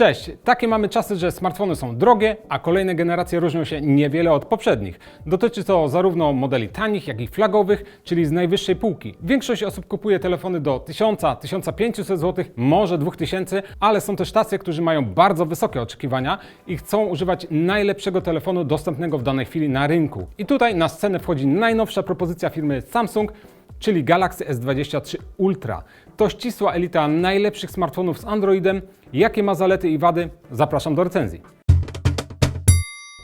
Cześć, takie mamy czasy, że smartfony są drogie, a kolejne generacje różnią się niewiele od poprzednich. Dotyczy to zarówno modeli tanich, jak i flagowych, czyli z najwyższej półki. Większość osób kupuje telefony do 1000-1500 zł, może 2000, ale są też tacy, którzy mają bardzo wysokie oczekiwania i chcą używać najlepszego telefonu dostępnego w danej chwili na rynku. I tutaj na scenę wchodzi najnowsza propozycja firmy Samsung, czyli Galaxy S23 Ultra. To ścisła elita najlepszych smartfonów z Androidem. Jakie ma zalety i wady? Zapraszam do recenzji.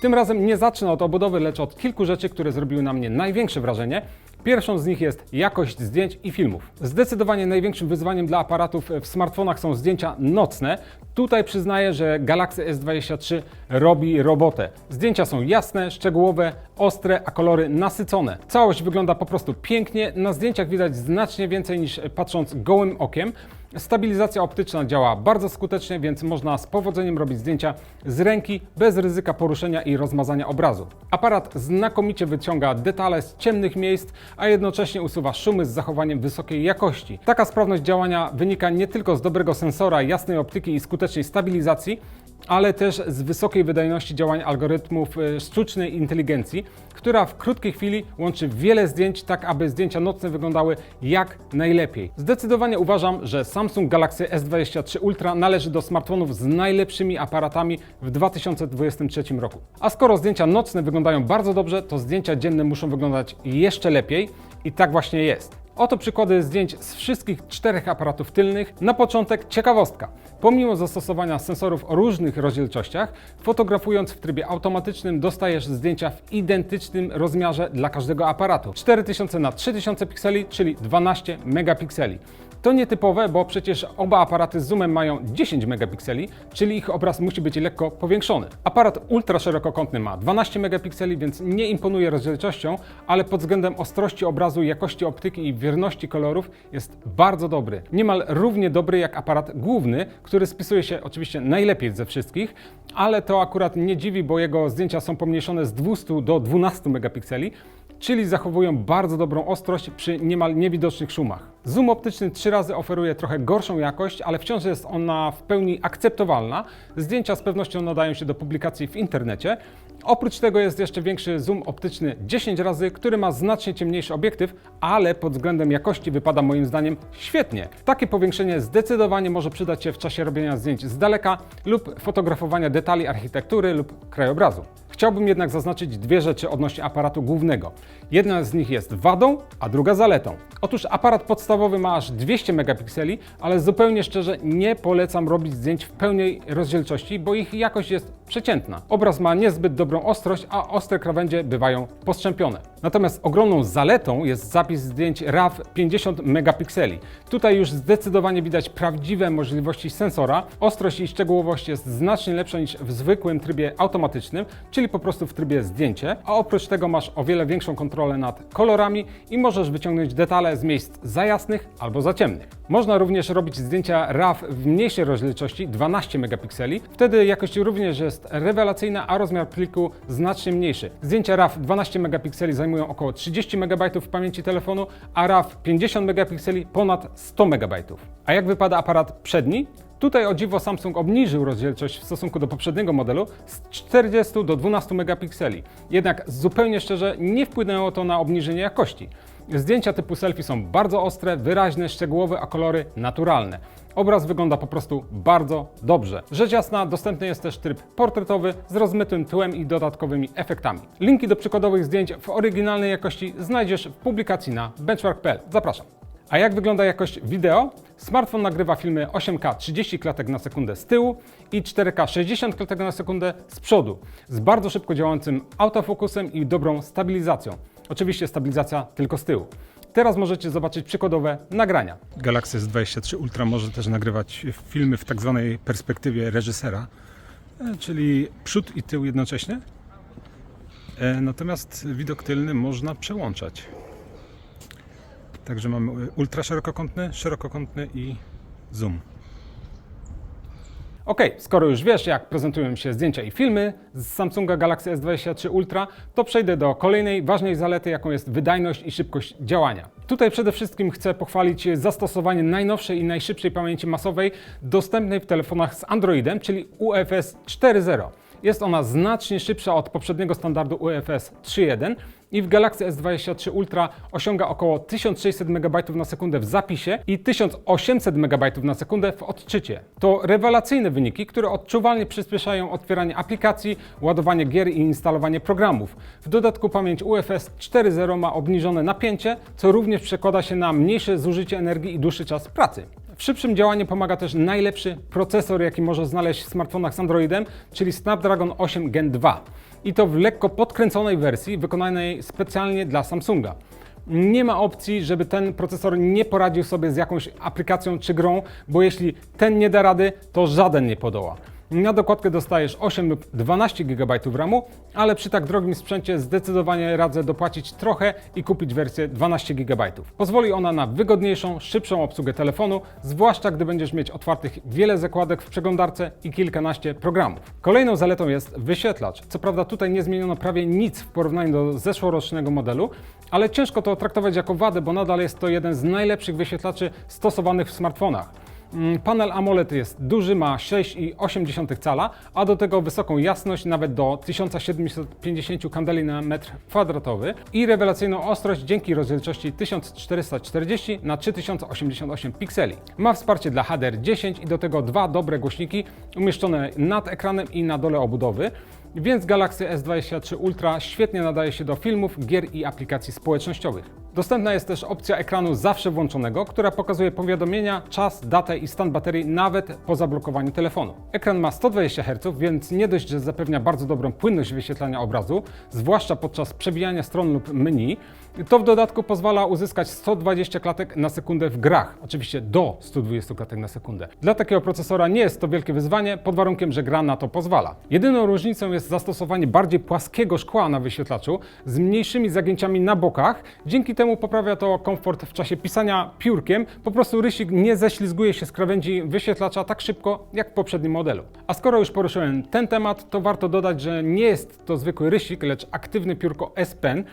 Tym razem nie zacznę od obudowy, lecz od kilku rzeczy, które zrobiły na mnie największe wrażenie. Pierwszą z nich jest jakość zdjęć i filmów. Zdecydowanie największym wyzwaniem dla aparatów w smartfonach są zdjęcia nocne. Tutaj przyznaję, że Galaxy S23 robi robotę. Zdjęcia są jasne, szczegółowe, ostre, a kolory nasycone. Całość wygląda po prostu pięknie. Na zdjęciach widać znacznie więcej niż patrząc gołym okiem. Stabilizacja optyczna działa bardzo skutecznie, więc można z powodzeniem robić zdjęcia z ręki bez ryzyka poruszenia i rozmazania obrazu. Aparat znakomicie wyciąga detale z ciemnych miejsc, a jednocześnie usuwa szumy z zachowaniem wysokiej jakości. Taka sprawność działania wynika nie tylko z dobrego sensora, jasnej optyki i skutecznej stabilizacji, ale też z wysokiej wydajności działań algorytmów e, sztucznej inteligencji, która w krótkiej chwili łączy wiele zdjęć, tak aby zdjęcia nocne wyglądały jak najlepiej. Zdecydowanie uważam, że Samsung Galaxy S23 Ultra należy do smartfonów z najlepszymi aparatami w 2023 roku. A skoro zdjęcia nocne wyglądają bardzo dobrze, to zdjęcia dzienne muszą wyglądać jeszcze lepiej i tak właśnie jest. Oto przykłady zdjęć z wszystkich czterech aparatów tylnych. Na początek ciekawostka. Pomimo zastosowania sensorów o różnych rozdzielczościach, fotografując w trybie automatycznym dostajesz zdjęcia w identycznym rozmiarze dla każdego aparatu. 4000 na 3000 pikseli, czyli 12 megapikseli. To nietypowe, bo przecież oba aparaty z zoomem mają 10 megapikseli, czyli ich obraz musi być lekko powiększony. Aparat ultra szerokokątny ma 12 megapikseli, więc nie imponuje rozdzielczością, ale pod względem ostrości obrazu, jakości optyki i wierności kolorów jest bardzo dobry. Niemal równie dobry jak aparat główny, który spisuje się oczywiście najlepiej ze wszystkich, ale to akurat nie dziwi, bo jego zdjęcia są pomniejszone z 200 do 12 megapikseli, czyli zachowują bardzo dobrą ostrość przy niemal niewidocznych szumach. Zoom optyczny trzy razy oferuje trochę gorszą jakość, ale wciąż jest ona w pełni akceptowalna. Zdjęcia z pewnością nadają się do publikacji w internecie. Oprócz tego jest jeszcze większy zoom optyczny 10 razy, który ma znacznie ciemniejszy obiektyw, ale pod względem jakości wypada moim zdaniem świetnie. Takie powiększenie zdecydowanie może przydać się w czasie robienia zdjęć z daleka lub fotografowania detali architektury lub krajobrazu. Chciałbym jednak zaznaczyć dwie rzeczy odnośnie aparatu głównego. Jedna z nich jest wadą, a druga zaletą. Otóż aparat podstawowy ma aż 200 megapikseli, ale zupełnie szczerze nie polecam robić zdjęć w pełnej rozdzielczości, bo ich jakość jest przeciętna. Obraz ma niezbyt dobrą ostrość, a ostre krawędzie bywają postrzępione. Natomiast ogromną zaletą jest zapis zdjęć RAW 50 megapikseli. Tutaj już zdecydowanie widać prawdziwe możliwości sensora. Ostrość i szczegółowość jest znacznie lepsza niż w zwykłym trybie automatycznym, czyli po prostu w trybie zdjęcie, a oprócz tego masz o wiele większą kontrolę nad kolorami i możesz wyciągnąć detale z miejsc za jasnych albo za ciemnych. Można również robić zdjęcia RAW w mniejszej rozdzielczości 12 megapikseli. Wtedy jakość również jest rewelacyjna, a rozmiar pliku znacznie mniejszy. Zdjęcia RAW 12 megapikseli zajmują około 30 MB pamięci telefonu, a RAW 50 megapikseli ponad 100 MB. A jak wypada aparat przedni? Tutaj o dziwo Samsung obniżył rozdzielczość w stosunku do poprzedniego modelu z 40 do 12 megapikseli. Jednak zupełnie szczerze nie wpłynęło to na obniżenie jakości. Zdjęcia typu selfie są bardzo ostre, wyraźne, szczegółowe, a kolory naturalne. Obraz wygląda po prostu bardzo dobrze. Rzecz jasna, dostępny jest też tryb portretowy z rozmytym tyłem i dodatkowymi efektami. Linki do przykładowych zdjęć w oryginalnej jakości znajdziesz w publikacji na benchmark.pl. Zapraszam. A jak wygląda jakość wideo? Smartfon nagrywa filmy 8K 30 klatek na sekundę z tyłu i 4K 60 klatek na sekundę z przodu, z bardzo szybko działającym autofokusem i dobrą stabilizacją. Oczywiście stabilizacja tylko z tyłu. Teraz możecie zobaczyć przykładowe nagrania. Galaxy S23 Ultra może też nagrywać filmy w tak zwanej perspektywie reżysera, e, czyli przód i tył jednocześnie. E, Natomiast widok tylny można przełączać. Także mamy ultra szerokokątny, szerokokątny i zoom. Ok, skoro już wiesz, jak prezentują się zdjęcia i filmy z Samsunga Galaxy S23 Ultra, to przejdę do kolejnej ważnej zalety, jaką jest wydajność i szybkość działania. Tutaj przede wszystkim chcę pochwalić zastosowanie najnowszej i najszybszej pamięci masowej dostępnej w telefonach z Androidem, czyli UFS 4.0. Jest ona znacznie szybsza od poprzedniego standardu UFS 3.1 i w Galaxy S23 Ultra osiąga około 1600 MB na sekundę w zapisie i 1800 MB na sekundę w odczycie. To rewelacyjne wyniki, które odczuwalnie przyspieszają otwieranie aplikacji, ładowanie gier i instalowanie programów. W dodatku pamięć UFS 4.0 ma obniżone napięcie, co również przekłada się na mniejsze zużycie energii i dłuższy czas pracy. W szybszym działaniu pomaga też najlepszy procesor, jaki można znaleźć w smartfonach z Androidem, czyli Snapdragon 8 Gen 2. I to w lekko podkręconej wersji, wykonanej specjalnie dla Samsunga. Nie ma opcji, żeby ten procesor nie poradził sobie z jakąś aplikacją czy grą, bo jeśli ten nie da rady, to żaden nie podoła. Na dokładkę dostajesz 8 lub 12 GB RAMu, ale przy tak drogim sprzęcie zdecydowanie radzę dopłacić trochę i kupić wersję 12 GB. Pozwoli ona na wygodniejszą, szybszą obsługę telefonu, zwłaszcza gdy będziesz mieć otwartych wiele zakładek w przeglądarce i kilkanaście programów. Kolejną zaletą jest wyświetlacz. Co prawda tutaj nie zmieniono prawie nic w porównaniu do zeszłorocznego modelu, ale ciężko to traktować jako wadę, bo nadal jest to jeden z najlepszych wyświetlaczy stosowanych w smartfonach. Mm, Panel AMOLED jest duży, ma 6,8 cala, a do tego wysoką jasność nawet do 1750 kandeli na metr kwadratowy i rewelacyjną ostrość dzięki rozdzielczości 1440 na 3088 pikseli. Ma wsparcie dla HDR10 i do tego dwa dobre głośniki umieszczone nad ekranem i na dole obudowy. Więc Galaxy S23 Ultra świetnie nadaje się do filmów, gier i aplikacji społecznościowych. Dostępna jest też opcja ekranu zawsze włączonego, która pokazuje powiadomienia, czas, datę i stan baterii nawet po zablokowaniu telefonu. Ekran ma 120 Hz, więc nie dość, że zapewnia bardzo dobrą płynność wyświetlania obrazu, zwłaszcza podczas przewijania stron lub menu, to w dodatku pozwala uzyskać 120 klatek na sekundę w grach. Oczywiście do 120 klatek na sekundę. Dla takiego procesora nie jest to wielkie wyzwanie, pod warunkiem, że gra na to pozwala. Jedyną różnicą jest zastosowanie bardziej płaskiego szkła na wyświetlaczu z mniejszymi zagięciami na bokach. Dzięki temu poprawia to komfort w czasie pisania piórkiem. Po prostu rysik nie ześlizguje się z krawędzi wyświetlacza tak szybko jak w poprzednim modelu. A skoro już poruszyłem ten temat, to warto dodać, że nie jest to zwykły rysik, lecz aktywne piórko S Pen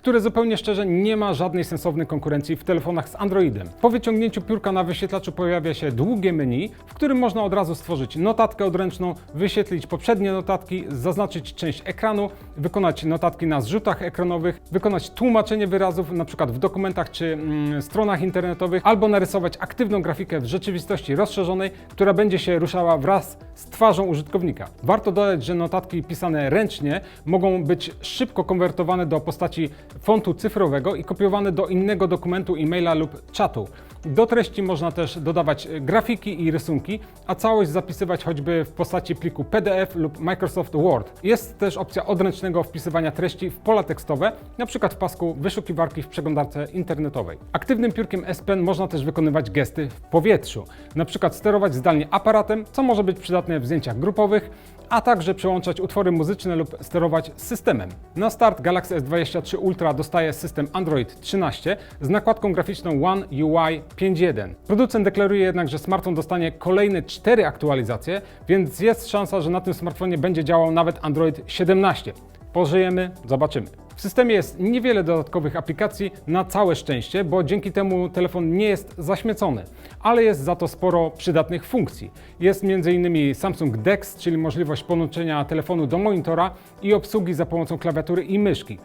które zupełnie szczerze nie ma żadnej sensownej konkurencji w telefonach z Androidem. Po wyciągnięciu piórka na wyświetlaczu pojawia się długie menu, w którym można od razu stworzyć notatkę odręczną, wyświetlić poprzednie notatki, zaznaczyć część ekranu, wykonać notatki na zrzutach ekranowych, wykonać tłumaczenie wyrazów np. w dokumentach czy mm, stronach internetowych, albo narysować aktywną grafikę w rzeczywistości rozszerzonej, która będzie się ruszała wraz z twarzą użytkownika. Warto dodać, że notatki pisane ręcznie mogą być szybko konwertowane do postaci fontu cyfrowego i kopiowane do innego dokumentu, e-maila lub czatu. Do treści można też dodawać grafiki i rysunki, a całość zapisywać choćby w postaci pliku PDF lub Microsoft Word. Jest też opcja odręcznego wpisywania treści w pola tekstowe, np. w pasku wyszukiwarki w przeglądarce internetowej. Aktywnym piórkiem S Pen można też wykonywać gesty w powietrzu, np. sterować zdalnie aparatem, co może być przydatne w zdjęciach grupowych, a także przełączać utwory muzyczne lub sterować systemem. Na start Galaxy S23 Ultra dostaje system Android 13 z nakładką graficzną One UI 5.1. Producent deklaruje jednak, że smartfon dostanie kolejne 4 aktualizacje, więc jest szansa, że na tym smartfonie będzie działał nawet Android 17. Pożyjemy, zobaczymy. W systemie jest niewiele dodatkowych aplikacji na całe szczęście, bo dzięki temu telefon nie jest zaśmiecony, ale jest za to sporo przydatnych funkcji. Jest m.in. Samsung DeX, czyli możliwość podłączenia telefonu do monitora i obsługi za pomocą klawiatury i myszki.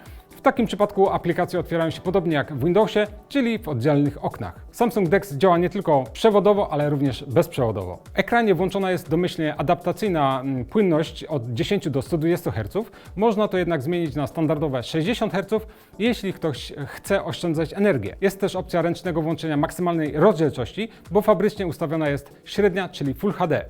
Takim przypadku aplikacje otwierają się podobnie jak w Windowsie, czyli w oddzielnych oknach. Samsung DeX działa nie tylko przewodowo, ale również bezprzewodowo. W ekranie włączona jest domyślnie adaptacyjna mm, płynność od 10 do 120 Hz. Można to jednak zmienić na standardowe 60 Hz, jeśli ktoś chce oszczędzać energię. Jest też opcja ręcznego włączenia maksymalnej rozdzielczości, bo fabrycznie ustawiona jest średnia, czyli Full HD.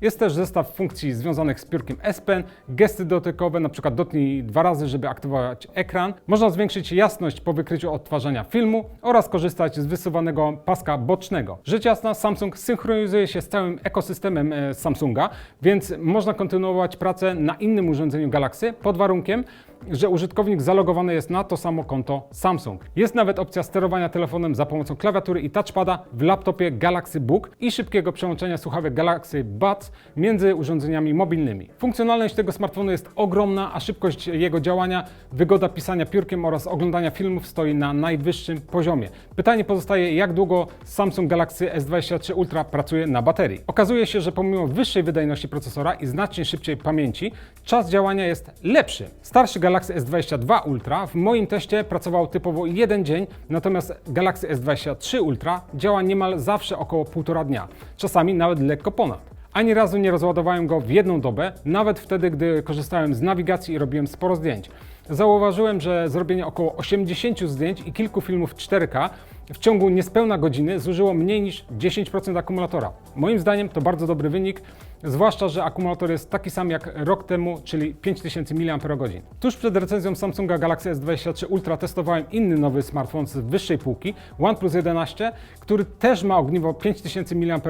Jest też zestaw funkcji związanych z piórkiem S Pen, gesty dotykowe, np. dotknij dwa razy, żeby aktywować ekran. Można zwiększyć jasność po wykryciu odtwarzania filmu oraz korzystać z wysuwanego paska bocznego. Rzecz jasna, Samsung synchronizuje się z całym ekosystemem e, Samsunga, więc można kontynuować pracę na innym urządzeniu Galaxy pod warunkiem, że użytkownik zalogowany jest na to samo konto Samsung. Jest nawet opcja sterowania telefonem za pomocą klawiatury i touchpada w laptopie Galaxy Book i szybkiego przełączenia słuchawek Galaxy Buds między urządzeniami mobilnymi. Funkcjonalność tego smartfonu jest ogromna, a szybkość jego działania, wygoda pisania piórkiem oraz oglądania filmów stoi na najwyższym poziomie. Pytanie pozostaje, jak długo Samsung Galaxy S23 Ultra pracuje na baterii. Okazuje się, że pomimo wyższej wydajności procesora i znacznie szybciej pamięci, czas działania jest lepszy. Starszy Galaxy S22 Ultra w moim teście pracował typowo jeden dzień, natomiast Galaxy S23 Ultra działa niemal zawsze około półtora dnia, czasami nawet lekko ponad. Ani razu nie rozładowałem go w jedną dobę, nawet wtedy, gdy korzystałem z nawigacji i robiłem sporo zdjęć. Zauważyłem, że zrobienie około 80 zdjęć i kilku filmów 4K w ciągu niespełna godziny zużyło mniej niż 10% akumulatora. Moim zdaniem to bardzo dobry wynik, zwłaszcza, że akumulator jest taki sam jak rok temu, czyli 5000 mAh. Tuż przed recenzją Samsunga Galaxy S23 Ultra testowałem inny nowy smartfon z wyższej półki, OnePlus 11, który też ma ogniwo 5000 mAh,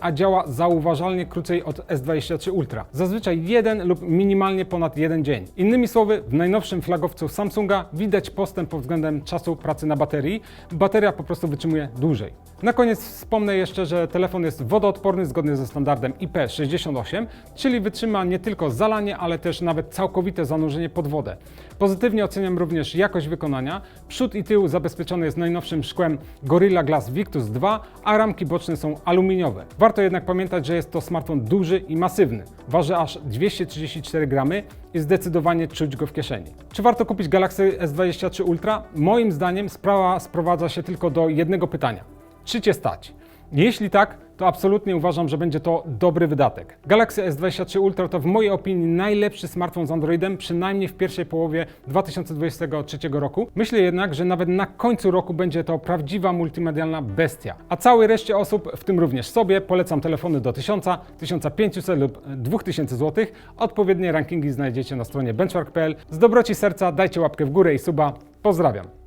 a działa zauważalnie krócej od S23 Ultra. Zazwyczaj jeden lub minimalnie ponad jeden dzień. Innymi słowy, w najnowszym flagowcu Samsunga widać postęp pod względem czasu pracy na baterii. Bateria po prostu wytrzymuje dłużej. Na koniec wspomnę jeszcze, że telefon jest wodoodporny zgodnie ze standardem IP68, czyli wytrzyma nie tylko zalanie, ale też nawet całkowite zanurzenie pod wodę. Pozytywnie oceniam również jakość wykonania. Przód i tył zabezpieczony jest najnowszym szkłem Gorilla Glass Victus 2, a ramki boczne są aluminiowe. Warto jednak pamiętać, że jest to smartfon duży i masywny. Waży aż 234 gramy i zdecydowanie czuć go w kieszeni. Czy warto kupić Galaxy S23 Ultra? Moim zdaniem sprawa sprowadza się tylko do jednego pytania. Czy Cię stać? Jeśli tak, to absolutnie uważam, że będzie to dobry wydatek. Galaxy S23 Ultra to w mojej opinii najlepszy smartfon z Androidem, przynajmniej w pierwszej połowie 2023 roku. Myślę jednak, że nawet na końcu roku będzie to prawdziwa multimedialna bestia. A całej reszcie osób, w tym również sobie, polecam telefony do 1000, 1500 lub 2000 zł. Odpowiednie rankingi znajdziecie na stronie benchmark.pl. Z dobroci serca dajcie łapkę w górę i suba. Pozdrawiam.